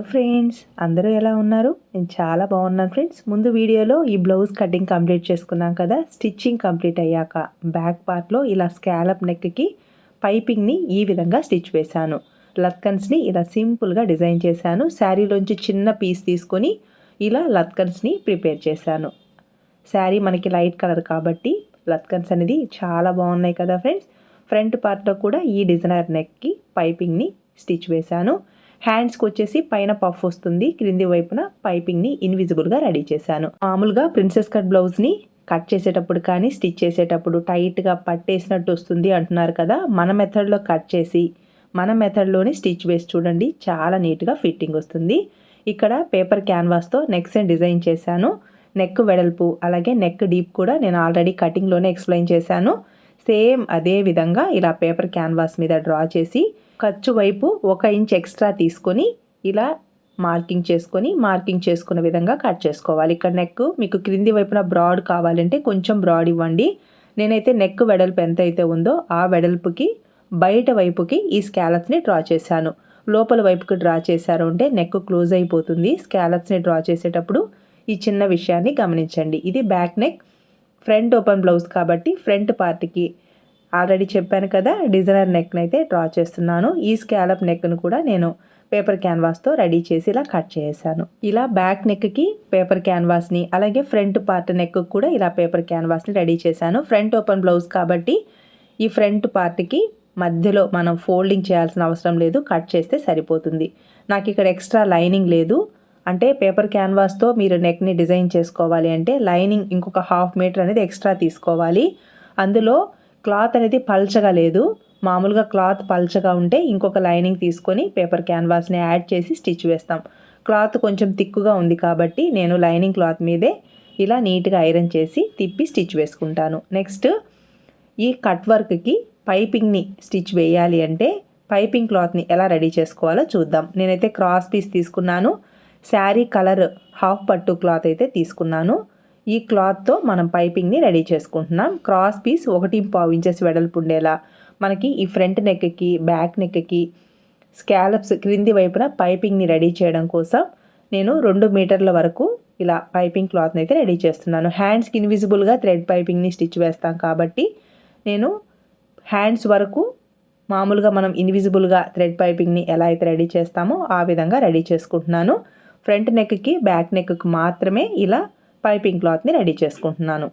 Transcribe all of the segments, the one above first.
Hello friends అందరూ ఎలా ఉన్నారు? నేను చాలా బాగున్నాను ఫ్రెండ్స్. ముందు వీడియోలో ఈ బ్లౌజ్ కటింగ్ కంప్లీట్ చేసుకున్నాం కదా స్టిచ్చింగ్ కంప్లీట్ అయ్యాక బ్యాక్ పార్ట్లో ఇలా స్కాలప్ నెక్కి పైపింగ్ని ఈ విధంగా స్టిచ్ వేశాను. లత్కన్స్ని ఇలా సింపుల్గా డిజైన్ చేశాను. శారీలోంచి చిన్న పీస్ తీసుకొని ఇలా లత్కన్స్ని ప్రిపేర్ చేశాను. శారీ మనకి లైట్ కలర్ కాబట్టి లత్కన్స్ అనేది చాలా బాగున్నాయి కదా ఫ్రెండ్స్. ఫ్రంట్ పార్ట్లో కూడా ఈ డిజైనర్ నెక్కి పైపింగ్ని స్టిచ్ వేశాను. హ్యాండ్స్కి వచ్చేసి పైన పఫ్ వస్తుంది. క్రింది వైపున పైపింగ్ని ఇన్విజిబుల్గా రెడీ చేశాను. మామూలుగా ప్రిన్సెస్ కట్ బ్లౌజ్ని కట్ చేసేటప్పుడు కానీ స్టిచ్ చేసేటప్పుడు టైట్గా పట్టేసినట్టు వస్తుంది అంటున్నారు కదా మన మెథడ్లో కట్ చేసి మన మెథడ్లోనే స్టిచ్ వేసి చూడండి చాలా నీట్గా ఫిట్టింగ్ వస్తుంది. ఇక్కడ పేపర్ క్యాన్వాస్తో నెక్స్ట్ డిజైన్ చేశాను. నెక్ వెడల్పు అలాగే నెక్ డీప్ కూడా నేను ఆల్రెడీ కటింగ్లోనే ఎక్స్ప్లెయిన్ చేశాను. సేమ్ అదే విధంగా ఇలా పేపర్ క్యాన్వాస్ మీద డ్రా చేసి ఖర్చు వైపు ఒక ఇంచ్ ఎక్స్ట్రా తీసుకొని ఇలా మార్కింగ్ చేసుకొని మార్కింగ్ చేసుకున్న విధంగా కట్ చేసుకోవాలి. ఇక్కడ నెక్ మీకు క్రింది వైపున బ్రాడ్ కావాలంటే కొంచెం బ్రాడ్ ఇవ్వండి. నేనైతే నెక్ వెడల్పు ఎంత అయితే ఉందో ఆ వెడల్పుకి బయట వైపుకి ఈ స్కాలప్స్ని డ్రా చేశాను. లోపల వైపుకి డ్రా చేశారు అంటే నెక్ క్లోజ్ అయిపోతుంది. స్కాలప్స్ని డ్రా చేసేటప్పుడు ఈ చిన్న విషయాన్ని గమనించండి. ఇది back neck front open blouse కాబట్టి ఫ్రంట్ పార్ట్కి ఆల్రెడీ చెప్పాను కదా డిజైనర్ నెక్ని అయితే డ్రా చేస్తున్నాను. ఈ స్కాలప్ నెక్ను కూడా నేను పేపర్ క్యాన్వాస్తో రెడీ చేసి ఇలా కట్ చేశాను. ఇలా బ్యాక్ నెక్కి పేపర్ క్యాన్వాస్ని అలాగే ఫ్రంట్ పార్ట్ నెక్ కూడా ఇలా పేపర్ క్యాన్వాస్ని రెడీ చేశాను. ఫ్రంట్ ఓపెన్ బ్లౌజ్ కాబట్టి ఈ ఫ్రంట్ పార్ట్కి మధ్యలో మనం ఫోల్డింగ్ చేయాల్సిన అవసరం లేదు కట్ చేస్తే సరిపోతుంది. నాకు ఇక్కడ ఎక్స్ట్రా లైనింగ్ లేదు. అంటే పేపర్ క్యాన్వాస్తో మీరు నెక్ని డిజైన్ చేసుకోవాలి అంటే లైనింగ్ ఇంకొక హాఫ్ మీటర్ అనేది ఎక్స్ట్రా తీసుకోవాలి. అందులో క్లాత్ అనేది పల్చగా లేదు. మామూలుగా క్లాత్ పల్చగా ఉంటే ఇంకొక లైనింగ్ తీసుకొని పేపర్ క్యాన్వాస్ని యాడ్ చేసి స్టిచ్ వేస్తాం. క్లాత్ కొంచెం తిక్కుగా ఉంది కాబట్టి నేను లైనింగ్ క్లాత్ మీదే ఇలా నీట్గా ఐరన్ చేసి తిప్పి స్టిచ్ వేసుకుంటాను. నెక్స్ట్ ఈ కట్ వర్క్కి పైపింగ్ని స్టిచ్ వేయాలి అంటే పైపింగ్ క్లాత్ని ఎలా రెడీ చేసుకోవాలో చూద్దాం. నేనైతే క్రాస్ పీస్ తీసుకున్నాను. శారీ కలర్ హాఫ్ పట్టు క్లాత్ అయితే తీసుకున్నాను. ఈ క్లాత్తో మనం పైపింగ్ని రెడీ చేసుకుంటున్నాం. క్రాస్ పీస్ ఒకటి పావు ఇంచెస్ వెడల్పు ఉండేలా మనకి ఈ ఫ్రంట్ నెక్కి బ్యాక్ నెక్కి స్కాలప్స్ క్రింది వైపున పైపింగ్ని రెడీ చేయడం కోసం నేను రెండు మీటర్ల వరకు ఇలా పైపింగ్ క్లాత్ని అయితే రెడీ చేస్తున్నాను. హ్యాండ్స్కి ఇన్విజిబుల్గా థ్రెడ్ పైపింగ్ని స్టిచ్ వేస్తాం కాబట్టి నేను హ్యాండ్స్ వరకు మామూలుగా మనం ఇన్విజిబుల్గా థ్రెడ్ పైపింగ్ని ఎలా అయితే రెడీ చేస్తామో ఆ విధంగా రెడీ చేసుకుంటున్నాను. ఫ్రంట్ నెక్కి బ్యాక్ నెక్కి మాత్రమే ఇలా పైపింగ్ క్లాత్ని రెడీ చేసుకుంటున్నాను.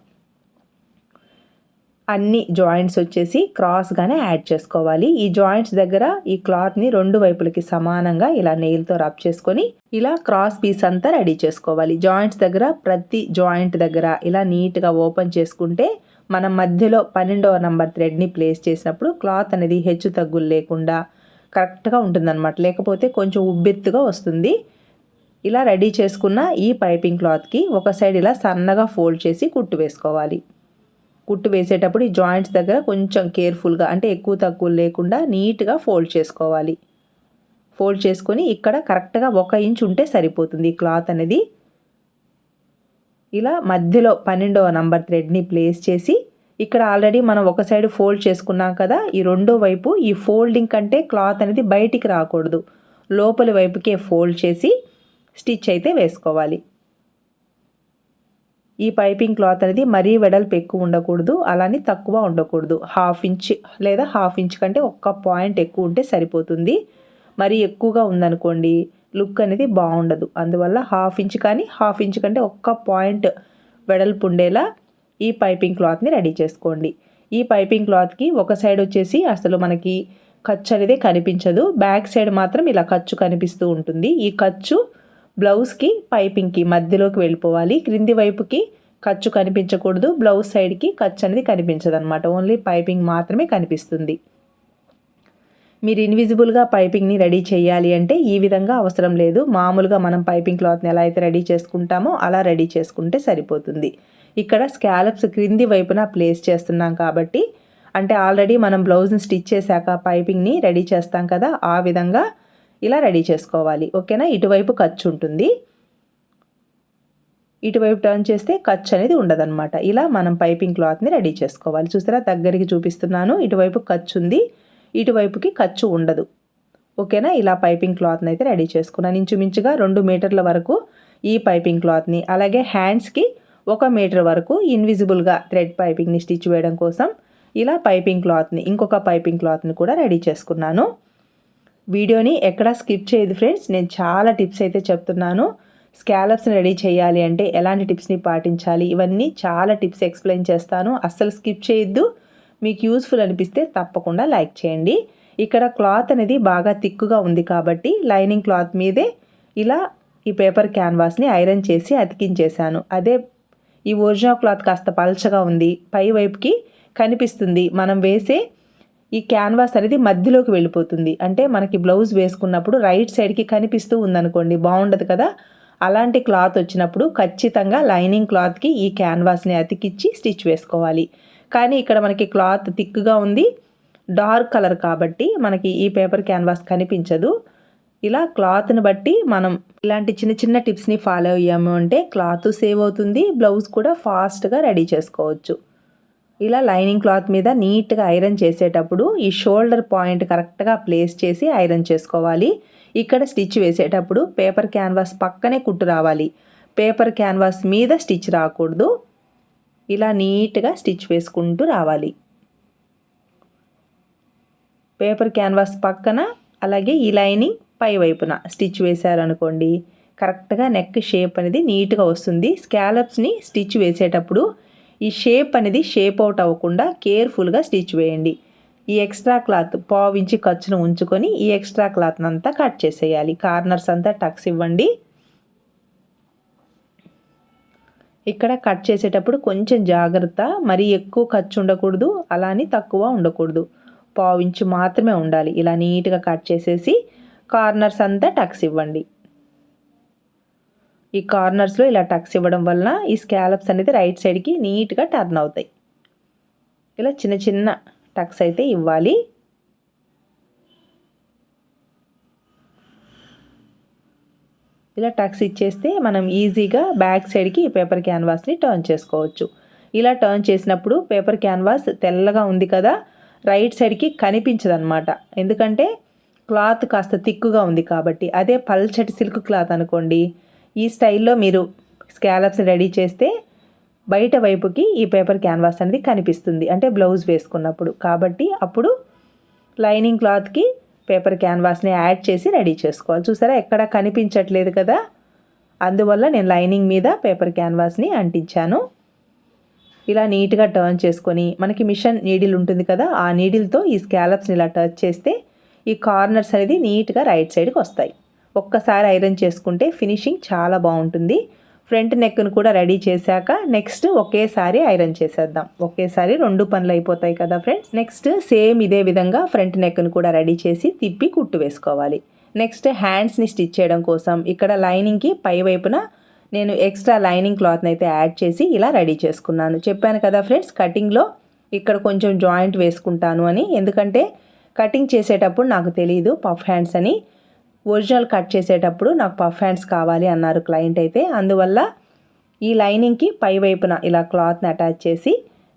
అన్ని జాయింట్స్ వచ్చేసి క్రాస్గానే యాడ్ చేసుకోవాలి. ఈ జాయింట్స్ దగ్గర ఈ క్లాత్ని రెండు వైపులకి సమానంగా ఇలా నెయిల్తో రబ్ చేసుకొని ఇలా క్రాస్ పీస్ అంతా రెడీ చేసుకోవాలి. జాయింట్స్ దగ్గర ప్రతి జాయింట్ దగ్గర ఇలా నీట్గా ఓపెన్ చేసుకుంటే మనం మధ్యలో పన్నెండవ నంబర్ థ్రెడ్ని ప్లేస్ చేసినప్పుడు క్లాత్ అనేది హెచ్చు తగ్గులు లేకుండా కరెక్ట్గా ఉంటుందన్నమాట. లేకపోతే కొంచెం ఉబ్బెత్తుగా వస్తుంది. ఇలా రెడీ చేసుకున్న ఈ పైపింగ్ క్లాత్కి ఒక సైడ్ ఇలా సన్నగా ఫోల్డ్ చేసి కుట్టు వేసుకోవాలి. కుట్టు వేసేటప్పుడు ఈ జాయింట్స్ దగ్గర కొంచెం కేర్ఫుల్గా అంటే ఎక్కువ తక్కువ లేకుండా నీట్గా ఫోల్డ్ చేసుకోవాలి. ఫోల్డ్ చేసుకొని ఇక్కడ కరెక్ట్గా ఒక ఇంచ్ ఉంటే సరిపోతుంది ఈ క్లాత్ అనేది. ఇలా మధ్యలో పన్నెండవ నంబర్ థ్రెడ్ని ప్లేస్ చేసి ఇక్కడ ఆల్రెడీ మనం ఒక సైడ్ ఫోల్డ్ చేసుకున్నాం కదా ఈ రెండో వైపు ఈ ఫోల్డింగ్ కంటే క్లాత్ అనేది బయటికి రాకూడదు. లోపలి వైపుకే ఫోల్డ్ చేసి స్టిచ్ అయితే వేసుకోవాలి. ఈ పైపింగ్ క్లాత్ అనేది మరీ వెడల్పు ఎక్కువ ఉండకూడదు అలానే తక్కువ ఉండకూడదు. హాఫ్ ఇంచ్ లేదా హాఫ్ ఇంచ్ కంటే ఒక్క పాయింట్ ఎక్కువ ఉంటే సరిపోతుంది. మరీ ఎక్కువగా ఉందనుకోండి లుక్ అనేది బాగుండదు. అందువల్ల హాఫ్ ఇంచ్ కానీ హాఫ్ ఇంచ్ కంటే ఒక్క పాయింట్ వెడల్పు ఉండేలా ఈ పైపింగ్ క్లాత్ని రెడీ చేసుకోండి. ఈ పైపింగ్ క్లాత్కి ఒక సైడ్ వచ్చేసి అసలు మనకి ఖర్చు అనేది కనిపించదు. బ్యాక్ సైడ్ మాత్రం ఇలా ఖర్చు కనిపిస్తూ ఉంటుంది. ఈ ఖర్చు బ్లౌజ్కి పైపింగ్కి మధ్యలోకి వెళ్ళిపోవాలి. క్రింది వైపుకి ఖర్చు కనిపించకూడదు. బ్లౌజ్ సైడ్కి ఖర్చు అనేది కనిపించదు అనమాట ఓన్లీ పైపింగ్ మాత్రమే కనిపిస్తుంది. మీరు ఇన్విజిబుల్గా పైపింగ్ని రెడీ చేయాలి అంటే ఈ విధంగా అవసరం లేదు. మామూలుగా మనం పైపింగ్ క్లాత్ని ఎలా అయితే రెడీ చేసుకుంటామో అలా రెడీ చేసుకుంటే సరిపోతుంది. ఇక్కడ స్కాలప్స్ క్రింది వైపున ప్లేస్ చేస్తున్నాం కాబట్టి అంటే ఆల్రెడీ మనం బ్లౌజ్ని స్టిచ్ చేశాక పైపింగ్ని రెడీ చేస్తాం కదా ఆ విధంగా ఇలా రెడీ చేసుకోవాలి. ఓకేనా? ఇటువైపు ఖర్చు ఉంటుంది. ఇటువైపు టర్న్ చేస్తే ఖర్చు అనేది ఉండదన్నమాట. ఇలా మనం పైపింగ్ క్లాత్ని రెడీ చేసుకోవాలి. చూసారా? దగ్గరికి చూపిస్తున్నాను. ఇటువైపు ఖర్చు ఉంది. ఇటువైపుకి ఖర్చు ఉండదు. ఓకేనా? ఇలా పైపింగ్ క్లాత్ని అయితే రెడీ చేసుకున్నాను. ఇంచుమించుగా రెండు మీటర్ల వరకు ఈ పైపింగ్ క్లాత్ని అలాగే హ్యాండ్స్కి ఒక మీటర్ వరకు ఇన్విజిబుల్గా థ్రెడ్ పైపింగ్ని స్టిచ్ వేయడం కోసం ఇలా పైపింగ్ క్లాత్ని ఇంకొక పైపింగ్ క్లాత్ని కూడా రెడీ చేసుకున్నాను. వీడియోని ఎక్కడా స్కిప్ చేయదు ఫ్రెండ్స్. నేను చాలా టిప్స్ అయితే చెప్తున్నాను. స్కాలప్స్ని రెడీ చేయాలి అంటే ఎలాంటి టిప్స్ని పాటించాలి? ఇవన్నీ చాలా టిప్స్ ఎక్స్ప్లెయిన్ చేస్తాను. అస్సలు స్కిప్ చేయొద్దు. మీకు యూస్ఫుల్ అనిపిస్తే తప్పకుండా లైక్ చేయండి. ఇక్కడ క్లాత్ అనేది బాగా తిక్కుగా ఉంది కాబట్టి లైనింగ్ క్లాత్ మీదే ఇలా ఈ పేపర్ క్యాన్వాస్ని ఐరన్ చేసి అతికించేశాను. అదే ఈ ఒరిజినల్ క్లాత్ కాస్త పల్చగా ఉంది. పై వైపుకి కనిపిస్తుంది. మనం వేసే ఈ క్యాన్వాస్ అనేది మధ్యలోకి వెళ్ళిపోతుంది. అంటే మనకి బ్లౌజ్ వేసుకున్నప్పుడు రైట్ సైడ్కి కనిపిస్తూ ఉందనుకోండి బాగుండదు కదా? అలాంటి క్లాత్ వచ్చినప్పుడు ఖచ్చితంగా లైనింగ్ క్లాత్కి ఈ క్యాన్వాస్ని అతికిచ్చి స్టిచ్ వేసుకోవాలి. కానీ ఇక్కడ మనకి క్లాత్ థిక్గా ఉంది డార్క్ కలర్ కాబట్టి మనకి ఈ పేపర్ క్యాన్వాస్ కనిపించదు. ఇలా క్లాత్ని బట్టి మనం ఇలాంటి చిన్న చిన్న టిప్స్ని ఫాలో అయ్యాము అంటే క్లాత్ సేవ్ అవుతుంది బ్లౌజ్ కూడా ఫాస్ట్గా రెడీ చేసుకోవచ్చు. ఇలా లైనింగ్ క్లాత్ మీద నీట్గా ఐరన్ చేసేటప్పుడు ఈ షోల్డర్ పాయింట్ కరెక్ట్గా ప్లేస్ చేసి ఐరన్ చేసుకోవాలి. ఇక్కడ స్టిచ్ వేసేటప్పుడు పేపర్ క్యాన్వాస్ పక్కనే కుట్టు రావాలి. పేపర్ క్యాన్వాస్ మీద స్టిచ్ రాకూడదు. ఇలా నీట్గా స్టిచ్ వేసుకుంటూ రావాలి. పేపర్ క్యాన్వాస్ పక్కన అలాగే ఈ లైనింగ్ పై వైపున స్టిచ్ వేశారనుకోండి కరెక్ట్గా నెక్ షేప్ అనేది నీట్గా వస్తుంది. స్కాలప్స్ని స్టిచ్ వేసేటప్పుడు ఈ షేప్ అనేది షేప్ అవుట్ అవ్వకుండా కేర్ఫుల్గా స్టిచ్ వేయండి. ఈ ఎక్స్ట్రా క్లాత్ పావించి ఖర్చును ఉంచుకొని ఈ ఎక్స్ట్రా క్లాత్ని అంతా కట్ చేసేయాలి. కార్నర్స్ అంతా టక్స్ ఇవ్వండి. ఇక్కడ కట్ చేసేటప్పుడు కొంచెం జాగ్రత్త మరీ ఎక్కువ ఖర్చు ఉండకూడదు అలాని తక్కువ ఉండకూడదు. పావించి మాత్రమే ఉండాలి. ఇలా నీట్గా కట్ చేసేసి కార్నర్స్ అంతా టక్స్ ఇవ్వండి. ఈ కార్నర్స్లో ఇలా టక్స్ ఇవ్వడం వలన ఈ స్కాలప్స్ అనేది రైట్ సైడ్కి నీట్గా టర్న్ అవుతాయి. ఇలా చిన్న చిన్న టక్స్ అయితే ఇవ్వాలి. ఇలా టక్స్ ఇచ్చేస్తే మనం ఈజీగా బ్యాక్ సైడ్కి ఈ పేపర్ క్యాన్వాస్ని టర్న్ చేసుకోవచ్చు. ఇలా టర్న్ చేసినప్పుడు పేపర్ క్యాన్వాస్ తెల్లగా ఉంది కదా రైట్ సైడ్కి కనిపించదన్నమాట. ఎందుకంటే క్లాత్ కాస్త తిక్కుగా ఉంది కాబట్టి అదే పల్చటి సిల్క్ క్లాత్ అనుకోండి ఈ స్టైల్లో మీరు స్కాలప్స్ రెడీ చేస్తే బయట వైపుకి ఈ పేపర్ క్యాన్వాస్ అనేది కనిపిస్తుంది. అంటే బ్లౌజ్ వేసుకున్నప్పుడు. కాబట్టి అప్పుడు లైనింగ్ క్లాత్కి పేపర్ క్యాన్వాస్ని యాడ్ చేసి రెడీ చేసుకోవాలి. చూసారా? ఎక్కడ కనిపించట్లేదు కదా? అందువల్ల నేను లైనింగ్ మీద పేపర్ క్యాన్వాస్ని అంటించాను. ఇలా నీట్గా టర్న్ చేసుకొని మనకి మిషన్ నీడిల్ ఉంటుంది కదా? ఆ నీడిల్తో ఈ స్కాలప్స్ని ఇలా టచ్ చేస్తే ఈ కార్నర్స్ అనేది నీట్గా రైట్ సైడ్కి వస్తాయి. ఒక్కసారి ఐరన్ చేసుకుంటే ఫినిషింగ్ చాలా బాగుంటుంది. ఫ్రంట్ నెక్ను కూడా రెడీ చేశాక నెక్స్ట్ ఒకేసారి ఐరన్ చేసేద్దాం. ఒకేసారి రెండు పనులు అయిపోతాయి కదా ఫ్రెండ్స్. నెక్స్ట్ సేమ్ ఇదే విధంగా ఫ్రంట్ నెక్ను కూడా రెడీ చేసి తిప్పి కుట్టు వేసుకోవాలి. నెక్స్ట్ హ్యాండ్స్ని స్టిచ్ చేయడం కోసం ఇక్కడ లైనింగ్కి పై వైపున నేను ఎక్స్ట్రా లైనింగ్ క్లాత్ని అయితే యాడ్ చేసి ఇలా రెడీ చేసుకున్నాను. చెప్పాను కదా ఫ్రెండ్స్ కటింగ్లో ఇక్కడ కొంచెం జాయింట్ వేసుకుంటాను అని. ఎందుకంటే కటింగ్ చేసేటప్పుడు నాకు తెలియదు పఫ్ హ్యాండ్స్ అని. ఒరిజినల్ కట్ చేసేటప్పుడు నాకు పఫ్ హ్యాండ్స్ కావాలి అన్నారు క్లయింట్ అయితే. అందువల్ల ఈ లైనింగ్కి పై వైపున ఇలా క్లాత్ని అటాచ్ చేసి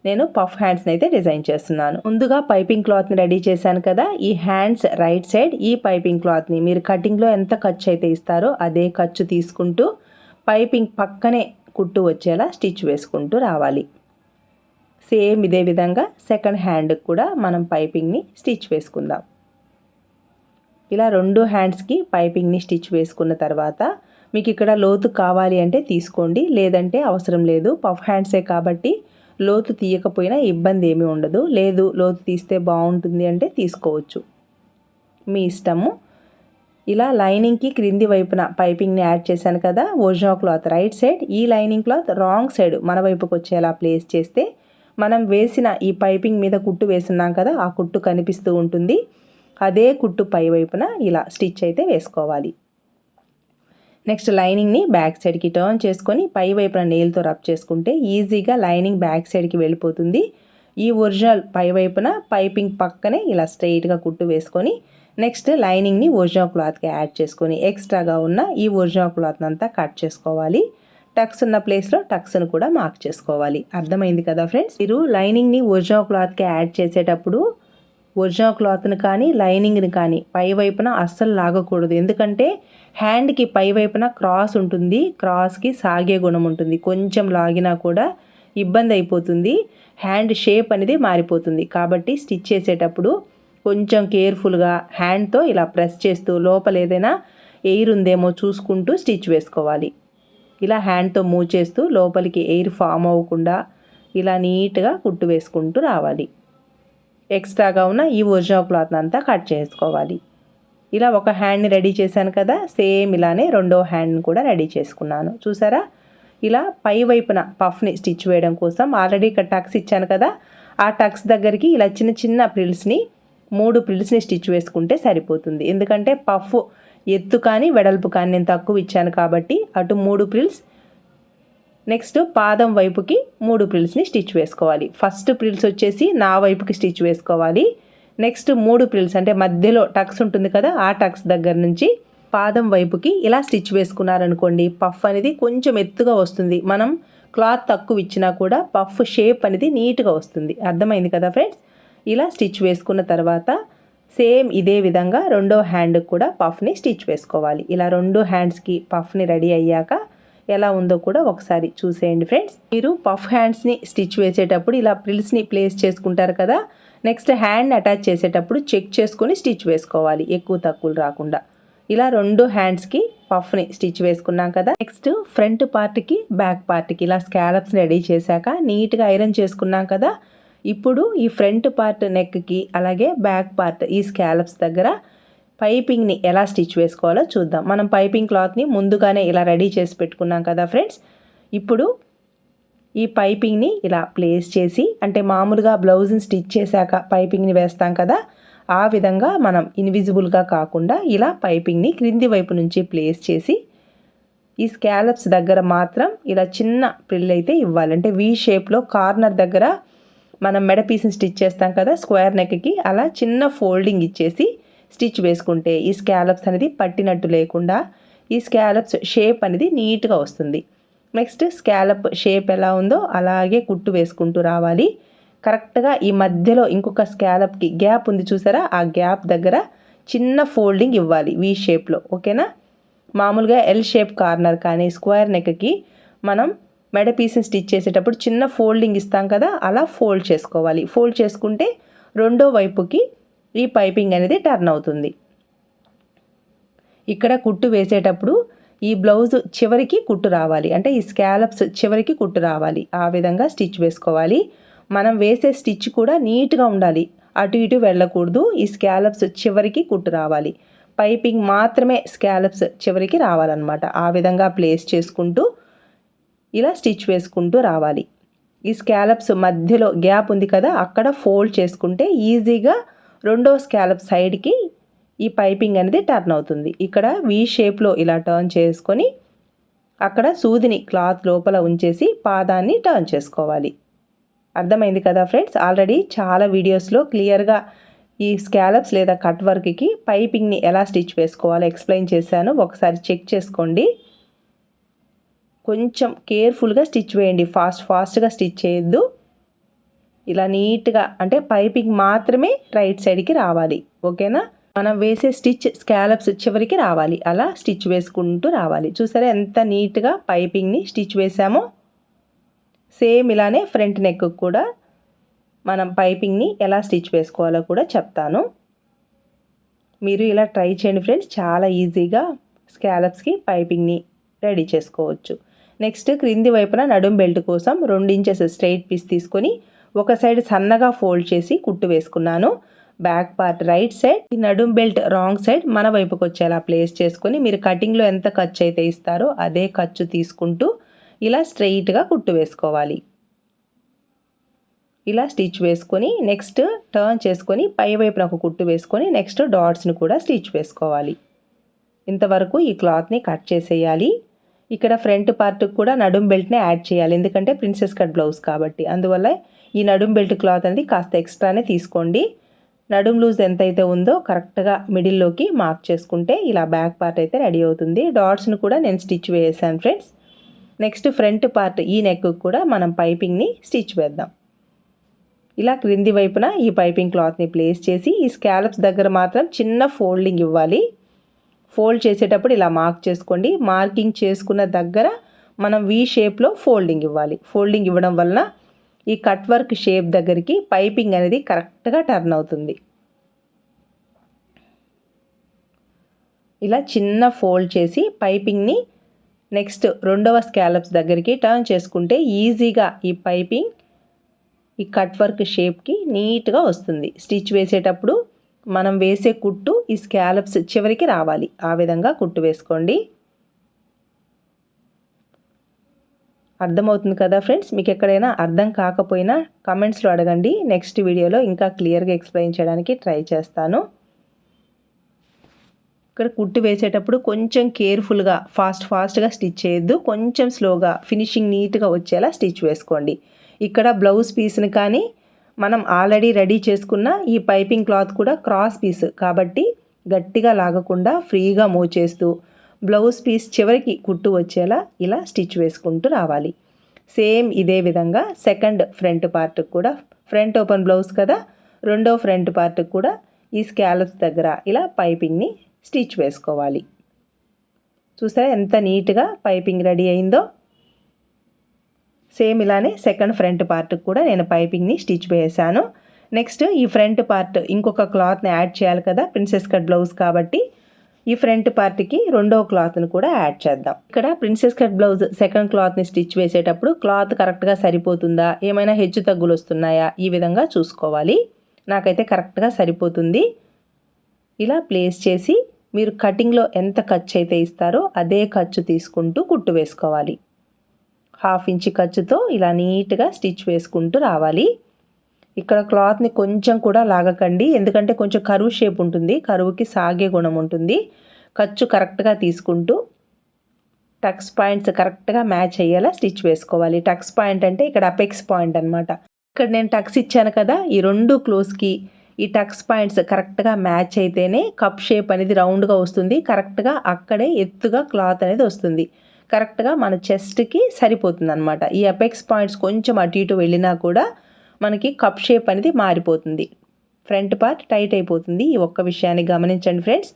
నేను పఫ్ హ్యాండ్స్ని అయితే డిజైన్ చేస్తున్నాను. ముందుగా పైపింగ్ క్లాత్ని రెడీ చేశాను కదా ఈ హ్యాండ్స్ రైట్ సైడ్ ఈ పైపింగ్ క్లాత్ని మీరు కటింగ్లో ఎంత ఖర్చు అయితే ఇస్తారో అదే ఖర్చు తీసుకుంటూ పైపింగ్ పక్కనే కుట్టు వచ్చేలా స్టిచ్ వేసుకుంటూ రావాలి. సేమ్ ఇదే విధంగా సెకండ్ హ్యాండ్కి కూడా మనం పైపింగ్ని స్టిచ్ వేసుకుందాం. ఇలా రెండు హ్యాండ్స్కి పైపింగ్ని స్టిచ్ వేసుకున్న తర్వాత మీకు ఇక్కడ లోతు కావాలి అంటే తీసుకోండి. లేదంటే అవసరం లేదు. పఫ్ హ్యాండ్సే కాబట్టి లోతు తీయకపోయినా ఇబ్బంది ఏమీ ఉండదు. లేదు లోతు తీస్తే బాగుంటుంది అంటే తీసుకోవచ్చు. మీ ఇష్టము. ఇలా లైనింగ్కి క్రింది వైపున పైపింగ్ని యాడ్ చేశాను కదా ఒరిజినల్ క్లాత్ రైట్ సైడ్ ఈ లైనింగ్ క్లాత్ రాంగ్ సైడ్ మన వైపుకి వచ్చేలా ప్లేస్ చేస్తే మనం వేసిన ఈ పైపింగ్ మీద కుట్టు వేసున్నాం కదా ఆ కుట్టు కనిపిస్తూ ఉంటుంది. అదే కుట్టు పై వైపున ఇలా స్టిచ్ అయితే వేసుకోవాలి. నెక్స్ట్ లైనింగ్ని బ్యాక్ సైడ్కి టర్న్ చేసుకొని పై వైపున నెయిల్తో రబ్ చేసుకుంటే ఈజీగా లైనింగ్ బ్యాక్ సైడ్కి వెళ్ళిపోతుంది. ఈ ఒరిజినల్ పై వైపున పైపింగ్ పక్కనే ఇలా స్ట్రైట్గా కుట్టు వేసుకొని నెక్స్ట్ లైనింగ్ని ఒరిజినల్ క్లాత్కి యాడ్ చేసుకొని ఎక్స్ట్రాగా ఉన్న ఈ ఒరిజినల్ క్లాత్ అంతా కట్ చేసుకోవాలి. టక్స్ ఉన్న ప్లేస్లో టక్స్ను కూడా మార్క్ చేసుకోవాలి. అర్థమైంది కదా ఫ్రెండ్స్? మీరు లైనింగ్ని ఒరిజినల్ క్లాత్కి యాడ్ చేసేటప్పుడు ఒరిజినల్ క్లాత్ని కానీ లైనింగ్ని కానీ పై వైపున అస్సలు లాగకూడదు. ఎందుకంటే హ్యాండ్కి పై వైపున క్రాస్ ఉంటుంది. క్రాస్కి సాగే గుణం ఉంటుంది. కొంచెం లాగినా కూడా ఇబ్బంది అయిపోతుంది. హ్యాండ్ షేప్ అనేది మారిపోతుంది. కాబట్టి స్టిచ్ చేసేటప్పుడు కొంచెం కేర్ఫుల్గా హ్యాండ్తో ఇలా ప్రెస్ చేస్తూ లోపల ఏదైనా ఎయిర్ ఉందేమో చూసుకుంటూ స్టిచ్ వేసుకోవాలి. ఇలా హ్యాండ్తో మూవ్ చేస్తూ లోపలికి ఎయిర్ ఫామ్ అవ్వకుండా ఇలా నీట్గా కుట్టు వేసుకుంటూ రావాలి. ఎక్స్ట్రాగా ఉన్న ఈ ఒరిజినల్ క్లాత్ అంతా కట్ చేసుకోవాలి. ఇలా ఒక హ్యాండ్ని రెడీ చేశాను కదా సేమ్ ఇలానే రెండో హ్యాండ్ని కూడా రెడీ చేసుకున్నాను. చూసారా? ఇలా పై వైపున పఫ్ని స్టిచ్ వేయడం కోసం ఆల్రెడీ ఇక్కడ టక్స్ ఇచ్చాను కదా ఆ టక్స్ దగ్గరికి ఇలా చిన్న చిన్న ప్రిల్స్ని మూడు ప్రిల్స్ని స్టిచ్ వేసుకుంటే సరిపోతుంది. ఎందుకంటే పఫ్ ఎత్తు కానీ వెడల్పు కానీ నేను తక్కువ ఇచ్చాను కాబట్టి అటు మూడు ప్రిల్స్ నెక్స్ట్ పాదం వైపుకి మూడు ప్రిల్స్ని స్టిచ్ వేసుకోవాలి. ఫస్ట్ ప్రిల్స్ వచ్చేసి నా వైపుకి స్టిచ్ వేసుకోవాలి. నెక్స్ట్ మూడు ప్రిల్స్ అంటే మధ్యలో టక్స్ ఉంటుంది కదా ఆ టక్స్ దగ్గర నుంచి పాదం వైపుకి ఇలా స్టిచ్ వేసుకున్నారనుకోండి పఫ్ అనేది కొంచెం ఎత్తుగా వస్తుంది. మనం క్లాత్ తక్కువ ఇచ్చినా కూడా పఫ్ షేప్ అనేది నీట్గా వస్తుంది. అర్థమైంది కదా ఫ్రెండ్స్ ఇలా స్టిచ్ వేసుకున్న తర్వాత సేమ్ ఇదే విధంగా రెండో హ్యాండ్కి కూడా పఫ్ని స్టిచ్ వేసుకోవాలి. ఇలా రెండు హ్యాండ్స్కి పఫ్ని రెడీ అయ్యాక ఎలా ఉందో కూడా ఒకసారి చూసేయండి ఫ్రెండ్స్. మీరు పఫ్ హ్యాండ్స్ని స్టిచ్ వేసేటప్పుడు ఇలా ప్రిల్స్ని ప్లేస్ చేసుకుంటారు కదా నెక్స్ట్ హ్యాండ్ అటాచ్ చేసేటప్పుడు చెక్ చేసుకొని స్టిచ్ వేసుకోవాలి ఎక్కువ తక్కువలు రాకుండా. ఇలా రెండు హ్యాండ్స్కి పఫ్ని స్టిచ్ వేసుకున్నాం కదా నెక్స్ట్ ఫ్రంట్ పార్ట్కి బ్యాక్ పార్ట్కి ఇలా స్కాలప్స్ రెడీ చేశాక నీట్గా ఐరన్ చేసుకున్నాం కదా ఇప్పుడు ఈ ఫ్రంట్ పార్ట్ నెక్కి అలాగే బ్యాక్ పార్ట్ ఈ స్కాలప్స్ దగ్గర పైపింగ్ని ఎలా స్టిచ్ వేసుకోవాలో చూద్దాం. మనం పైపింగ్ క్లాత్ని ముందుగానే ఇలా రెడీ చేసి పెట్టుకున్నాం కదా ఫ్రెండ్స్. ఇప్పుడు ఈ పైపింగ్ని ఇలా ప్లేస్ చేసి అంటే మామూలుగా బ్లౌజ్ని స్టిచ్ చేశాక పైపింగ్ని వేస్తాం కదా ఆ విధంగా మనం ఇన్విజిబుల్గా కాకుండా ఇలా పైపింగ్ని క్రింది వైపు నుంచి ప్లేస్ చేసి ఈ స్కాలప్స్ దగ్గర మాత్రం ఇలా చిన్న ప్రిల్ అయితే ఇవ్వాలి. అంటే వీ షేప్లో కార్నర్ దగ్గర మనం మెడ పీస్ని స్టిచ్ చేస్తాం కదా స్క్వేర్ నెక్కి అలా చిన్న ఫోల్డింగ్ ఇచ్చేసి స్టిచ్ వేసుకుంటే ఈ స్కాలప్స్ అనేది పట్టినట్టు లేకుండా ఈ స్కాలప్స్ షేప్ అనేది నీట్గా వస్తుంది. నెక్స్ట్ స్కాలప్ షేప్ ఎలా ఉందో అలాగే కుట్టు వేసుకుంటూ రావాలి. కరెక్ట్గా ఈ మధ్యలో ఇంకొక స్కాలప్కి గ్యాప్ ఉంది చూసారా? ఆ గ్యాప్ దగ్గర చిన్న ఫోల్డింగ్ ఇవ్వాలి వీ షేప్లో ఓకేనా? మామూలుగా ఎల్ షేప్ కార్నర్ కానీ స్క్వేర్ నెక్కి మనం మెడ పీస్ని స్టిచ్ చేసేటప్పుడు చిన్న ఫోల్డింగ్ ఇస్తాం కదా అలా ఫోల్డ్ చేసుకోవాలి. ఫోల్డ్ చేసుకుంటే రెండో వైపుకి ఈ పైపింగ్ అనేది టర్న్ అవుతుంది. ఇక్కడ కుట్టు వేసేటప్పుడు ఈ బ్లౌజ్ చివరికి కుట్టు రావాలి. అంటే ఈ స్కాలప్స్ చివరికి కుట్టు రావాలి. ఆ విధంగా స్టిచ్ వేసుకోవాలి. మనం వేసే స్టిచ్ కూడా నీట్గా ఉండాలి. అటు ఇటు వెళ్ళకూడదు. ఈ స్కాలప్స్ చివరికి కుట్టు రావాలి. పైపింగ్ మాత్రమే స్కాలప్స్ చివరికి రావాలన్నమాట. ఆ విధంగా ప్లేస్ చేసుకుంటూ ఇలా స్టిచ్ వేసుకుంటూ రావాలి. ఈ స్కాలప్స్ మధ్యలో గ్యాప్ ఉంది కదా అక్కడ ఫోల్డ్ చేసుకుంటే ఈజీగా రెండో స్కాలప్ సైడ్కి ఈ పైపింగ్ అనేది టర్న్ అవుతుంది. ఇక్కడ వీ షేప్లో ఇలా టర్న్ చేసుకొని అక్కడ సూదిని క్లాత్ లోపల ఉంచేసి పాదాన్ని టర్న్ చేసుకోవాలి. అర్థమైంది కదా ఫ్రెండ్స్? ఆల్రెడీ చాలా వీడియోస్లో క్లియర్గా ఈ స్కాలప్స్ లేదా కట్ వర్క్కి పైపింగ్ని ఎలా స్టిచ్ వేసుకోవాలో ఎక్స్ప్లెయిన్ చేశాను. ఒకసారి చెక్ చేసుకోండి. కొంచెం కేర్ఫుల్గా స్టిచ్ వేయండి. ఫాస్ట్ ఫాస్ట్గా స్టిచ్ చేయొద్దు. ఇలా నీట్గా అంటే పైపింగ్ మాత్రమే రైట్ సైడ్కి రావాలి. ఓకేనా? మనం వేసే స్టిచ్ స్కాలప్స్ చివరికి రావాలి. అలా స్టిచ్ వేసుకుంటూ రావాలి. చూసారా ఎంత నీట్గా పైపింగ్ని స్టిచ్ వేసామో? సేమ్ ఇలానే ఫ్రంట్ నెక్ కూడా మనం పైపింగ్ని ఎలా స్టిచ్ వేసుకోవాలో కూడా చెప్తాను. మీరు ఇలా ట్రై చేయండి ఫ్రెండ్స్. చాలా ఈజీగా స్కాలప్స్కి పైపింగ్ని రెడీ చేసుకోవచ్చు. నెక్స్ట్ క్రింది వైపున నడుం బెల్ట్ కోసం రెండు ఇంచెస్ స్ట్రైట్ పీస్ తీసుకొని ఒక సైడ్ సన్నగా ఫోల్డ్ చేసి కుట్టు వేసుకున్నాను. బ్యాక్ పార్ట్ రైట్ సైడ్ ఈ నడుం బెల్ట్ రాంగ్ సైడ్ మన వైపుకి వచ్చేలా ప్లేస్ చేసుకొని మీరు కటింగ్లో ఎంత ఖర్చు అయితే ఇస్తారో అదే ఖర్చు తీసుకుంటూ ఇలా స్ట్రెయిట్గా కుట్టు వేసుకోవాలి. ఇలా స్టిచ్ వేసుకొని నెక్స్ట్ టర్న్ చేసుకొని పై వైపున ఒక కుట్టు వేసుకొని నెక్స్ట్ డాట్స్ని కూడా స్టిచ్ వేసుకోవాలి. ఇంతవరకు ఈ క్లాత్ని కట్ చేసేయాలి. ఇక్కడ ఫ్రంట్ పార్ట్కి కూడా నడుం బెల్ట్నే యాడ్ చేయాలి. ఎందుకంటే ప్రిన్సెస్ కట్ బ్లౌజ్ కాబట్టి. అందువల్ల ఈ నడుం బెల్ట్ క్లాత్ అనేది కాస్త ఎక్స్ట్రానే తీసుకోండి. నడుం లూజ్ ఎంతైతే ఉందో కరెక్ట్గా మిడిల్లోకి మార్క్ చేసుకుంటే ఇలా బ్యాక్ పార్ట్ అయితే రెడీ అవుతుంది. డాట్స్ను కూడా నేను స్టిచ్ వేసాను ఫ్రెండ్స్. నెక్స్ట్ ఫ్రంట్ పార్ట్ ఈ నెక్ కూడా మనం పైపింగ్ని స్టిచ్ వేద్దాం. ఇలా క్రింది వైపున ఈ పైపింగ్ క్లాత్ని ప్లేస్ చేసి ఈ స్కాలప్స్ దగ్గర మాత్రం చిన్న ఫోల్డింగ్ ఇవ్వాలి. ఫోల్డ్ చేసేటప్పుడు ఇలా మార్క్ చేసుకోండి. మార్కింగ్ చేసుకున్న దగ్గర మనం వీ షేప్లో ఫోల్డింగ్ ఇవ్వాలి. ఫోల్డింగ్ ఇవ్వడం వలన ఈ కట్ వర్క్ షేప్ దగ్గరికి పైపింగ్ అనేది కరెక్ట్గా టర్న్ అవుతుంది. ఇలా చిన్న ఫోల్డ్ చేసి పైపింగ్ని నెక్స్ట్ రెండవ స్కాలప్స్ దగ్గరికి టర్న్ చేసుకుంటే ఈజీగా ఈ పైపింగ్ ఈ కట్ వర్క్ షేప్కి నీట్గా వస్తుంది. స్టిచ్ వేసేటప్పుడు మనం వేసే కుట్టు ఈ స్కాలప్స్ చివరికి రావాలి. ఆ విధంగా కుట్టు వేసుకోండి. అర్థమవుతుంది కదా ఫ్రెండ్స్ మీకు ఎక్కడైనా అర్థం కాకపోయినా కమెంట్స్లో అడగండి. నెక్స్ట్ వీడియోలో ఇంకా క్లియర్గా ఎక్స్ప్లెయిన్ చేయడానికి ట్రై చేస్తాను. ఇక్కడ కుట్టు వేసేటప్పుడు కొంచెం కేర్ఫుల్గా ఫాస్ట్ ఫాస్ట్గా స్టిచ్ చేయొద్దు. కొంచెం స్లోగా ఫినిషింగ్ నీట్గా వచ్చేలా స్టిచ్ వేసుకోండి. ఇక్కడ బ్లౌజ్ పీస్ని కానీ మనం ఆల్రెడీ రెడీ చేసుకున్న ఈ పైపింగ్ క్లాత్ కూడా క్రాస్ పీస్ కాబట్టి గట్టిగా లాగకుండా ఫ్రీగా మూవ్ చేస్తూ బ్లౌజ్ పీస్ చివరికి కుట్టు వచ్చేలా ఇలా స్టిచ్ వేసుకుంటూ రావాలి. సేమ్ ఇదే విధంగా సెకండ్ ఫ్రంట్ పార్ట్కి కూడా ఫ్రంట్ ఓపెన్ బ్లౌజ్ కదా రెండో ఫ్రంట్ పార్ట్కి కూడా ఈ స్కాలప్స్ దగ్గర ఇలా పైపింగ్ని స్టిచ్ వేసుకోవాలి. చూసారా ఎంత నీట్గా పైపింగ్ రెడీ అయిందో? సేమ్ ఇలానే సెకండ్ ఫ్రంట్ పార్ట్కి కూడా నేను పైపింగ్ని స్టిచ్ వేసాను నెక్స్ట్ ఈ ఫ్రంట్ పార్ట్ ఇంకొక క్లాత్ని యాడ్ చేయాలి కదా ప్రిన్సెస్ కట్ బ్లౌజ్ కాబట్టి ఈ ఫ్రంట్ పార్ట్కి రెండో క్లాత్ని కూడా యాడ్ చేద్దాం. ఇక్కడ ప్రిన్సెస్ కట్ బ్లౌజ్ సెకండ్ క్లాత్ని స్టిచ్ వేసేటప్పుడు క్లాత్ కరెక్ట్గా సరిపోతుందా ఏమైనా హెచ్చు తగ్గులు వస్తున్నాయా ఈ విధంగా చూసుకోవాలి. నాకైతే కరెక్ట్గా సరిపోతుంది. ఇలా ప్లేస్ చేసి మీరు కటింగ్లో ఎంత ఖర్చు అయితే ఇస్తారో అదే ఖర్చు తీసుకుంటూ కుట్టు వేసుకోవాలి. హాఫ్ ఇంచ్ ఖర్చుతో ఇలా నీట్గా స్టిచ్ వేసుకుంటూ రావాలి. ఇక్కడ క్లాత్ని కొంచెం కూడా లాగకండి. ఎందుకంటే కొంచెం కరువు షేప్ ఉంటుంది. కరువుకి సాగే గుణం ఉంటుంది. ఖర్చు కరెక్ట్గా తీసుకుంటూ టక్స్ పాయింట్స్ కరెక్ట్గా మ్యాచ్ అయ్యేలా స్టిచ్ వేసుకోవాలి. టక్స్ పాయింట్ అంటే ఇక్కడ అపెక్స్ పాయింట్ అనమాట ఇక్కడ నేను టక్స్ ఇచ్చాను కదా ఈ రెండు క్లోజ్కి ఈ టక్స్ పాయింట్స్ కరెక్ట్గా మ్యాచ్ అయితేనే కప్ షేప్ అనేది రౌండ్గా వస్తుంది. కరెక్ట్గా అక్కడే ఎత్తుగా క్లాత్ అనేది వస్తుంది. కరెక్ట్గా మన చెస్ట్కి సరిపోతుంది అనమాట ఈ అపెక్స్ పాయింట్స్ కొంచెం అటు ఇటు వెళ్ళినా కూడా మనకి కప్ షేప్ అనేది మారిపోతుంది. ఫ్రంట్ పార్ట్ టైట్ అయిపోతుంది. ఈ ఒక్క విషయాన్ని గమనించండి ఫ్రెండ్స్.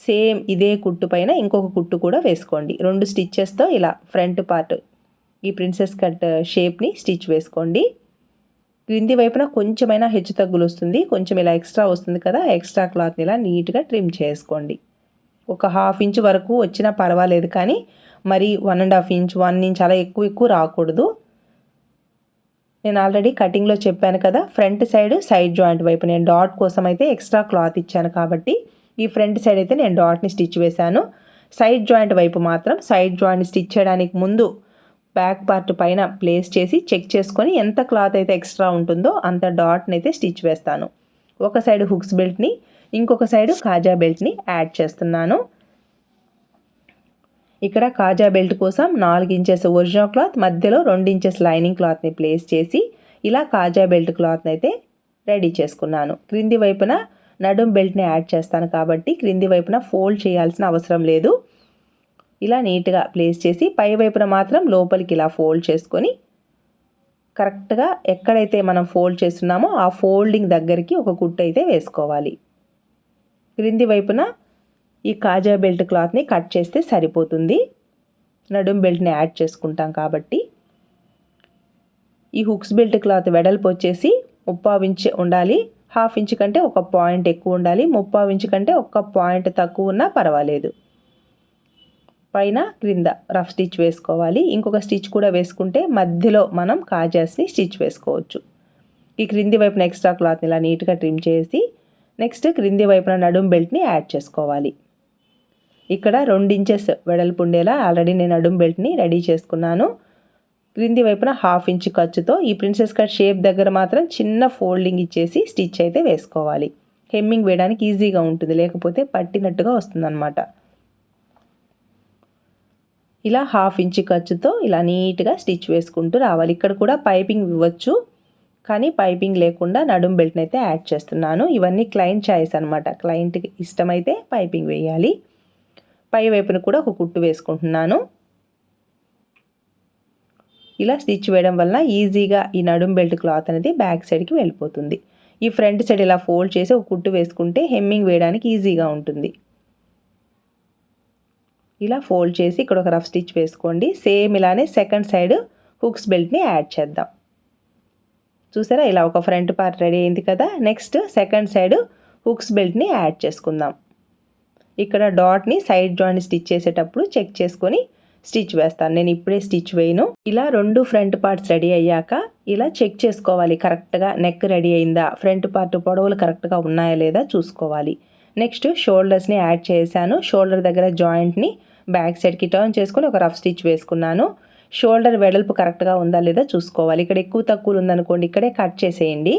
సేమ్ ఇదే కుట్టు పైన ఇంకొక కుట్టు కూడా వేసుకోండి. రెండు స్టిచ్చెస్తో ఇలా ఫ్రంట్ పార్ట్ ఈ ప్రిన్సెస్ కట్ షేప్ని స్టిచ్ వేసుకోండి. క్రింది వైపున కొంచెమైనా హెచ్చు తగ్గులు వస్తుంది కొంచెం ఇలా ఎక్స్ట్రా వస్తుంది కదా ఎక్స్ట్రా క్లాత్ని ఇలా నీట్గా ట్రిమ్ చేసుకోండి. ఒక హాఫ్ ఇంచ్ వరకు వచ్చినా పర్వాలేదు కానీ మరి one and half inch one inch అలా ఎక్కువ ఎక్కువ రాకూడదు. నేను ఆల్రెడీ కటింగ్లో చెప్పాను కదా ఫ్రంట్ సైడ్ సైడ్ జాయింట్ వైపు. నేను డాట్ కోసం అయితే ఎక్స్ట్రా క్లాత్ ఇచ్చాను కాబట్టి ఈ ఫ్రంట్ సైడ్ అయితే నేను డాట్ని స్టిచ్ వేశాను. సైడ్ జాయింట్ వైపు మాత్రం సైడ్ జాయింట్ స్టిచ్ చేయడానికి ముందు బ్యాక్ పార్ట్ పైన ప్లేస్ చేసి చెక్ చేసుకొని ఎంత క్లాత్ అయితే ఎక్స్ట్రా ఉంటుందో అంత డాట్ని అయితే స్టిచ్ వేస్తాను. ఒక సైడ్ హుక్స్ బెల్ట్ని ఇంకొక సైడు కాజా బెల్ట్ని యాడ్ చేస్తున్నాను. ఇక్కడ కాజా బెల్ట్ కోసం నాలుగు ఇంచెస్ ఒరిజినల్ క్లాత్ మధ్యలో రెండు ఇంచెస్ లైనింగ్ క్లాత్ని ప్లేస్ చేసి ఇలా కాజా బెల్ట్ క్లాత్ని అయితే రెడీ చేసుకున్నాను. క్రింది వైపున నడుం బెల్ట్ని యాడ్ చేస్తాను కాబట్టి క్రింది వైపున ఫోల్డ్ చేయాల్సిన అవసరం లేదు. ఇలా నీట్గా ప్లేస్ చేసి పై వైపున మాత్రం లోపలికి ఇలా ఫోల్డ్ చేసుకొని కరెక్ట్గా ఎక్కడైతే మనం ఫోల్డ్ చేస్తున్నామో ఆ ఫోల్డింగ్ దగ్గరికి ఒక కుట్టు అయితే వేసుకోవాలి. క్రింది వైపున ఈ కాజా బెల్ట్ క్లాత్ని కట్ చేస్తే సరిపోతుంది. నడుం బెల్ట్ని యాడ్ చేసుకుంటాం కాబట్టి. ఈ హుక్స్ బెల్ట్ క్లాత్ వెడల్పు వచ్చేసి ముప్పావు ఇంచ్ ఉండాలి. హాఫ్ ఇంచ్ కంటే ఒక పాయింట్ ఎక్కువ ఉండాలి. ముప్పావు ఇంచ్ కంటే ఒక పాయింట్ తక్కువ ఉన్నా పర్వాలేదు. పైన క్రింద రఫ్ స్టిచ్ వేసుకోవాలి. ఇంకొక స్టిచ్ కూడా వేసుకుంటే మధ్యలో మనం కాజాస్ని స్టిచ్ వేసుకోవచ్చు. ఈ క్రింది వైపున ఎక్స్ట్రా క్లాత్ని ఇలా నీట్గా ట్రిమ్ చేసి నెక్స్ట్ క్రింది వైపున నడుం బెల్ట్ని యాడ్ చేసుకోవాలి. ఇక్కడ రెండు ఇంచెస్ వెడల్పు ఉండేలా ఆల్రెడీ నేను నడుం బెల్ట్ని రెడీ చేసుకున్నాను. క్రింది వైపున హాఫ్ ఇంచ్ ఖర్చుతో ఈ ప్రిన్సెస్ కట్ షేప్ దగ్గర మాత్రం చిన్న ఫోల్డింగ్ ఇచ్చేసి స్టిచ్ అయితే వేసుకోవాలి. హెమ్మింగ్ వేయడానికి ఈజీగా ఉంటుంది లేకపోతే పట్టినట్టుగా వస్తుందన్నమాట. ఇలా హాఫ్ ఇంచ్ ఖర్చుతో ఇలా నీట్గా స్టిచ్ వేసుకుంటూ రావాలి. ఇక్కడ కూడా పైపింగ్ ఇవ్వచ్చు. కానీ పైపింగ్ లేకుండా నడుం బెల్ట్ని అయితే యాడ్ చేస్తున్నాను. ఇవన్నీ క్లయింట్ చాయిస్ అనమాట క్లయింట్కి ఇష్టమైతే పైపింగ్ వేయాలి. పై వైపున కూడా ఒక కుట్టు వేసుకుంటున్నాను. ఇలా స్టిచ్ వేయడం వలన ఈజీగా ఈ నడుం బెల్ట్ క్లాత్ అనేది బ్యాక్ సైడ్కి వెళ్ళిపోతుంది. ఈ ఫ్రంట్ సైడ్ ఇలా ఫోల్డ్ చేసి ఒక కుట్టు వేసుకుంటే హెమ్మింగ్ వేయడానికి ఈజీగా ఉంటుంది. ఇలా ఫోల్డ్ చేసి ఇక్కడ ఒక రఫ్ స్టిచ్ వేసుకోండి. సేమ్ ఇలానే సెకండ్ సైడ్ హుక్స్ బెల్ట్ని యాడ్ చేద్దాం. చూసారా? ఇలా ఒక ఫ్రంట్ పార్ట్ రెడీ అయింది కదా. నెక్స్ట్ సెకండ్ సైడ్ హుక్స్ బెల్ట్ని యాడ్ చేసుకుందాం. ఇక్కడ డాట్ని సైడ్ జాయింట్ స్టిచ్ చేసేటప్పుడు చెక్ చేసుకొని స్టిచ్ వేస్తాను. నేను ఇప్పుడే స్టిచ్ వేయను. ఇలా రెండు ఫ్రంట్ పార్ట్స్ రెడీ అయ్యాక ఇలా చెక్ చేసుకోవాలి. కరెక్ట్గా నెక్ రెడీ అయిందా? ఫ్రంట్ పార్ట్ పొడవులు కరెక్ట్గా ఉన్నాయా లేదా చూసుకోవాలి. నెక్స్ట్ షోల్డర్స్ని యాడ్ చేశాను. షోల్డర్ దగ్గర జాయింట్ని బ్యాక్ సైడ్కి టర్న్ చేసుకొని ఒక రఫ్ స్టిచ్ వేసుకున్నాను. షోల్డర్ వెడల్పు కరెక్ట్గా ఉందా లేదా చూసుకోవాలి. ఇక్కడ ఎక్కువ తక్కువలు ఉందనుకోండి ఇక్కడే కట్ చేసేయండి.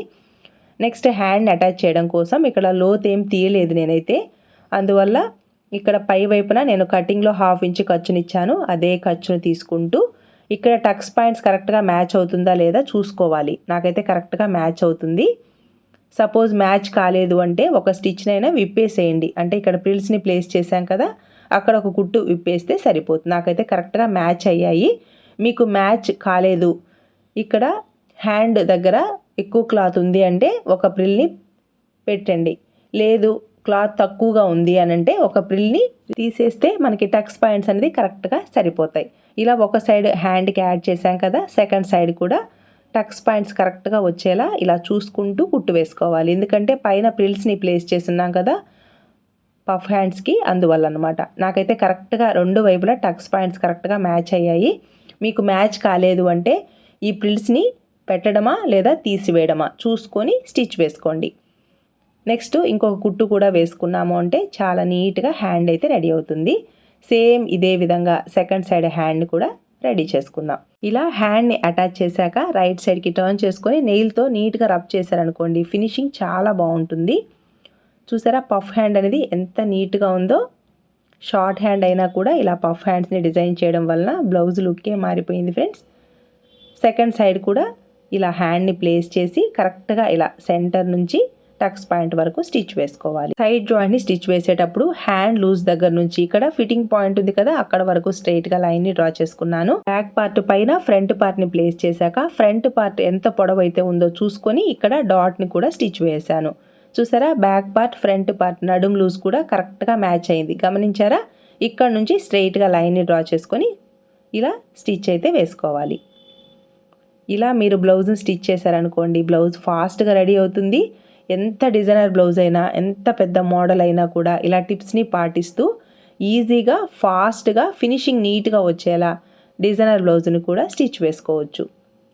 నెక్స్ట్ హ్యాండ్ అటాచ్ చేయడం కోసం ఇక్కడ లోత్ ఏం తీయలేదు నేనైతే. అందువల్ల ఇక్కడ పై వైపున నేను కటింగ్లో హాఫ్ ఇంచ్ ఖర్చునిచ్చాను అదే ఖర్చును తీసుకుంటూ ఇక్కడ టక్స్ పాయింట్స్ కరెక్ట్గా మ్యాచ్ అవుతుందా లేదా చూసుకోవాలి. నాకైతే కరెక్ట్గా మ్యాచ్ అవుతుంది. సపోజ్ మ్యాచ్ కాలేదు అంటే ఒక స్టిచ్నైనా విప్పేసేయండి. అంటే ఇక్కడ ప్రిల్స్ని ప్లేస్ చేశాం కదా అక్కడ ఒక కుట్టు విప్పేస్తే సరిపోతుంది. నాకైతే కరెక్ట్గా మ్యాచ్ అయ్యాయి. మీకు మ్యాచ్ కాలేదు. ఇక్కడ హ్యాండ్ దగ్గర ఎక్కువ క్లాత్ ఉంది అంటే ఒక ప్రిల్ని పెట్టండి. లేదు క్లాత్ తక్కువగా ఉంది అని అంటే ఒక ప్రిల్ని తీసేస్తే మనకి టక్స్ పాయింట్స్ అనేది కరెక్ట్గా సరిపోతాయి. ఇలా ఒక సైడ్ హ్యాండ్కి యాడ్ చేసాం కదా సెకండ్ సైడ్ కూడా టక్స్ పాయింట్స్ కరెక్ట్గా వచ్చేలా ఇలా చూసుకుంటూ కుట్టు వేసుకోవాలి. ఎందుకంటే పైన ప్రిల్స్ని ప్లేస్ చేస్తున్నాం కదా పఫ్ హ్యాండ్స్కి అందువల్ల అనమాట నాకైతే కరెక్ట్గా రెండు వైపులా టక్స్ పాయింట్స్ కరెక్ట్గా మ్యాచ్ అయ్యాయి. మీకు మ్యాచ్ కాలేదు అంటే ఈ ప్రిల్స్ని పెట్టడమా లేదా తీసివేయడమా? చూసుకొని స్టిచ్ వేసుకోండి. నెక్స్ట్ ఇంకొక కుట్టు కూడా వేసుకున్నాము అంటే చాలా నీట్గా హ్యాండ్ అయితే రెడీ అవుతుంది. సేమ్ ఇదే విధంగా సెకండ్ సైడ్ హ్యాండ్ కూడా రెడీ చేసుకుందాం. ఇలా హ్యాండ్ని అటాచ్ చేశాక రైట్ సైడ్కి టర్న్ చేసుకొని నెయిల్తో నీట్గా రబ్ చేశారనుకోండి ఫినిషింగ్ చాలా బాగుంటుంది. చూసారా పఫ్ హ్యాండ్ అనేది ఎంత నీట్గా ఉందో? షార్ట్ హ్యాండ్ అయినా కూడా ఇలా పఫ్ హ్యాండ్స్ని డిజైన్ చేయడం వలన బ్లౌజ్ లుక్కే మారిపోయింది ఫ్రెండ్స్. సెకండ్ సైడ్ కూడా ఇలా హ్యాండ్ని ప్లేస్ చేసి కరెక్ట్గా ఇలా సెంటర్ నుంచి టక్స్ పాయింట్ వరకు స్టిచ్ వేసుకోవాలి. సైడ్ జాయింట్ని స్టిచ్ వేసేటప్పుడు హ్యాండ్ లూజ్ దగ్గర నుంచి ఇక్కడ ఫిట్టింగ్ పాయింట్ ఉంది కదా అక్కడ వరకు స్ట్రైట్గా లైన్ని డ్రా చేసుకున్నాను. బ్యాక్ పార్ట్ పైన ఫ్రంట్ పార్ట్ని ప్లేస్ చేశాక ఫ్రంట్ పార్ట్ ఎంత పొడవైతే ఉందో చూసుకొని ఇక్కడ డాట్ని కూడా స్టిచ్ వేశాను. చూసారా? బ్యాక్ పార్ట్ ఫ్రంట్ పార్ట్ నడుం లూజ్ కూడా కరెక్ట్గా మ్యాచ్ అయింది. గమనించారా? ఇక్కడ నుంచి స్ట్రైట్గా లైన్ని డ్రా చేసుకొని ఇలా స్టిచ్ అయితే వేసుకోవాలి. ఇలా మీరు బ్లౌజ్ని స్టిచ్ చేశారనుకోండి బ్లౌజ్ ఫాస్ట్గా రెడీ అవుతుంది. ఎంత డిజైనర్ బ్లౌజ్ అయినా ఎంత పెద్ద మోడల్ అయినా కూడా ఇలా టిప్స్ని పాటిస్తూ ఈజీగా ఫాస్ట్గా ఫినిషింగ్ నీట్గా వచ్చేలా డిజైనర్ బ్లౌజ్ని కూడా స్టిచ్ వేసుకోవచ్చు.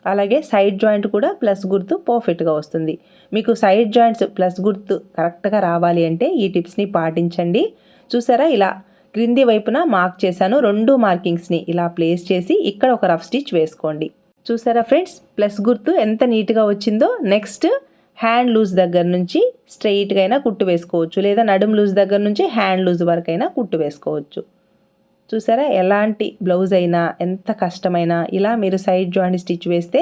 అలాగే సైడ్ జాయింట్ కూడా ప్లస్ గుర్తు పర్ఫెక్ట్గా వస్తుంది. మీకు సైడ్ జాయింట్స్ ప్లస్ గుర్తు కరెక్ట్గా రావాలి అంటే ఈ టిప్స్ని పాటించండి. చూసారా ఇలా క్రింది వైపున మార్క్ చేశాను. రెండు మార్కింగ్స్ని ఇలా ప్లేస్ చేసి ఇక్కడ ఒక రఫ్ స్టిచ్ వేసుకోండి. చూసారా ఫ్రెండ్స్? ప్లస్ గుర్తు ఎంత నీట్గా వచ్చిందో నెక్స్ట్ హ్యాండ్ లూజ్ దగ్గర నుంచి స్ట్రెయిట్గా అయినా కుట్టు వేసుకోవచ్చు. లేదా నడుము లూజ్ దగ్గర నుంచి హ్యాండ్ లూజ్ వరకు అయినా కుట్టు వేసుకోవచ్చు. చూసారా? ఎలాంటి బ్లౌజ్ అయినా ఎంత కష్టమైనా ఇలా మీరు సైడ్ జాయింట్ స్టిచ్ వేస్తే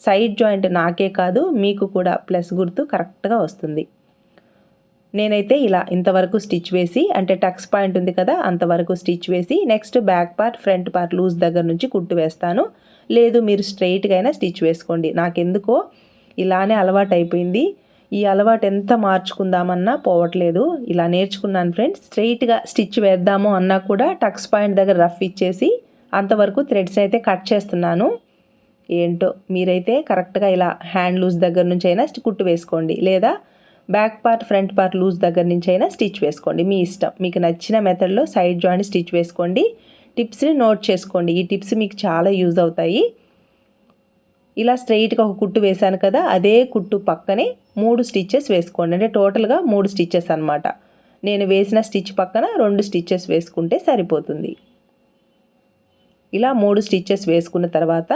సైడ్ జాయింట్ నాకే కాదు మీకు కూడా ప్లస్ గుర్తు కరెక్ట్గా వస్తుంది. నేనైతే ఇలా ఇంతవరకు స్టిచ్ వేసి అంటే టక్స్ పాయింట్ ఉంది కదా అంతవరకు స్టిచ్ వేసి next back part front part loose దగ్గర నుంచి కుట్టు వేస్తాను. లేదు మీరు స్ట్రైట్గా అయినా స్టిచ్ వేసుకోండి. నాకెందుకో ఇలానే అలవాటు అయిపోయింది ఈ అలవాటు ఎంత మార్చుకుందామన్నా పోవట్లేదు. ఇలా నేర్చుకున్నాను ఫ్రెండ్స్. స్ట్రైట్గా స్టిచ్ వేద్దాము అన్నా కూడా టక్స్ పాయింట్ దగ్గర రఫ్ ఇచ్చేసి అంతవరకు థ్రెడ్స్ అయితే కట్ చేస్తున్నాను. ఏంటో మీరైతే కరెక్ట్గా ఇలా హ్యాండ్ లూజ్ దగ్గర నుంచి అయినా కుట్టు వేసుకోండి. లేదా back part front part loose దగ్గర నుంచి అయినా స్టిచ్ వేసుకోండి. మీ ఇష్టం. మీకు నచ్చిన మెథడ్లో సైడ్ జాయింట్ స్టిచ్ వేసుకోండి. టిప్స్ని నోట్ చేసుకోండి. ఈ టిప్స్ మీకు చాలా యూజ్ అవుతాయి. ఇలా స్ట్రైట్గా ఒక కుట్టు వేశాను కదా అదే కుట్టు పక్కనే మూడు స్టిచ్చెస్ వేసుకోండి. అంటే టోటల్గా మూడు స్టిచ్చెస్ అనమాట నేను వేసిన స్టిచ్ పక్కన రెండు స్టిచ్చెస్ వేసుకుంటే సరిపోతుంది. ఇలా మూడు స్టిచ్చెస్ వేసుకున్న తర్వాత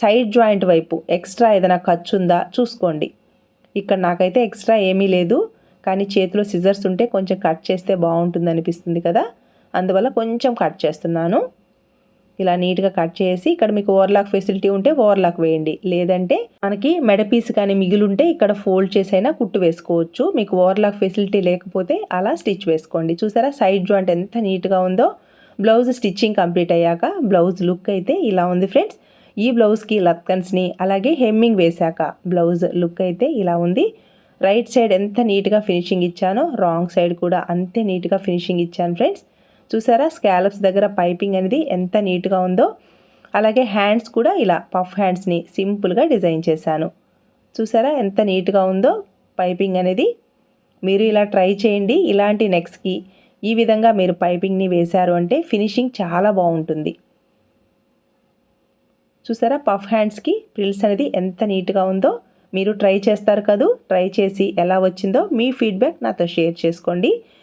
సైడ్ జాయింట్ వైపు ఎక్స్ట్రా ఏదైనా ఖర్చు ఉందా చూసుకోండి. ఇక్కడ నాకైతే ఎక్స్ట్రా ఏమీ లేదు కానీ చేతిలో సిజర్స్ ఉంటే కొంచెం కట్ చేస్తే బాగుంటుంది అనిపిస్తుంది కదా. అందువల్ల కొంచెం కట్ చేస్తున్నాను. ఇలా నీట్గా కట్ చేసి ఇక్కడ మీకు ఓవర్లాక్ ఫెసిలిటీ ఉంటే ఓవర్లాక్ వేయండి. లేదంటే మనకి మెడపీస్ కానీ మిగిలింటే ఇక్కడ ఫోల్డ్ చేసైనా కుట్టు వేసుకోవచ్చు. మీకు ఓవర్లాక్ ఫెసిలిటీ లేకపోతే అలా స్టిచ్ వేసుకోండి. చూసారా సైడ్ జాయింట్ ఎంత నీట్గా ఉందో. బ్లౌజ్ స్టిచ్చింగ్ కంప్లీట్ అయ్యాక బ్లౌజ్ లుక్ అయితే ఇలా ఉంది ఫ్రెండ్స్. ఈ బ్లౌజ్కి లత్కన్స్ని అలాగే హెమ్మింగ్ వేశాక బ్లౌజ్ లుక్ అయితే ఇలా ఉంది. రైట్ సైడ్ ఎంత నీట్గా ఫినిషింగ్ ఇచ్చానో రాంగ్ సైడ్ కూడా అంతే నీట్గా ఫినిషింగ్ ఇచ్చాను ఫ్రెండ్స్. చూసారా? స్కాలప్స్ దగ్గర పైపింగ్ అనేది ఎంత నీట్గా ఉందో అలాగే హ్యాండ్స్ కూడా ఇలా పఫ్ హ్యాండ్స్ని సింపుల్గా డిజైన్ చేశాను. చూసారా? ఎంత నీట్గా ఉందో పైపింగ్ అనేది. మీరు ఇలా ట్రై చేయండి. ఇలాంటి నెక్స్ట్కి ఈ విధంగా మీరు పైపింగ్ని వేశారు అంటే ఫినిషింగ్ చాలా బాగుంటుంది. చూసారా? పఫ్ హ్యాండ్స్కి ప్రిల్స్ అనేది ఎంత నీట్గా ఉందో మీరు ట్రై చేస్తారు కదూ? ట్రై చేసి ఎలా వచ్చిందో మీ ఫీడ్బ్యాక్ నాతో షేర్ చేసుకోండి.